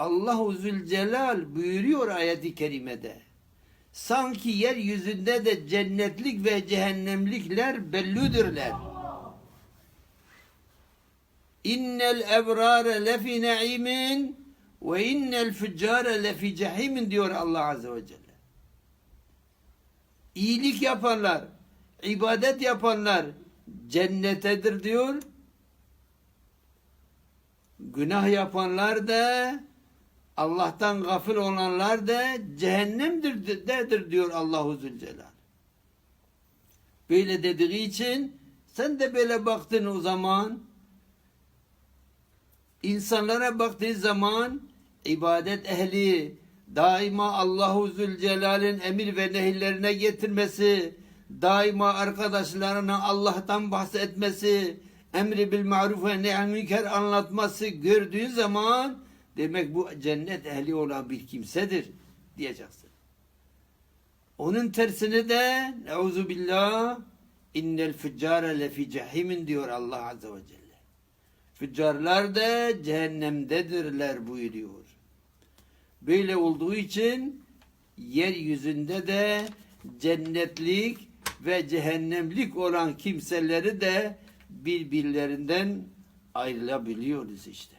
Allahu Zülcelal buyuruyor ayeti kerimede. Sanki yeryüzünde de cennetlik ve cehennemlikler bellüdürler. İnnel ebrare lefi na'imin ve innel füccare lefi cehimin diyor Allah Azze ve Celle. İyilik yapanlar, ibadet yapanlar cennetedir diyor. Günah yapanlar da Allah'tan gafil olanlar da cehennemdir dedir diyor Allahu Zülcelal. Böyle dediği için sen de böyle baktın o zaman insanlara baktığın zaman ibadet ehli daima Allahu Zülcelal'in emir ve nehirlerine getirmesi, daima arkadaşlarına Allah'tan bahsetmesi, emri bil maruf ve nehy münker anlatması gördüğün zaman demek bu cennet ehli olan bir kimsedir diyeceksin. Onun tersini de neuzu billah innel füccare lefi cehimin diyor Allah azze ve celle. Füccarlar da cehennemdedirler buyuruyor. Böyle olduğu için yeryüzünde de cennetlik ve cehennemlik olan kimseleri de birbirlerinden ayrılabiliyoruz işte.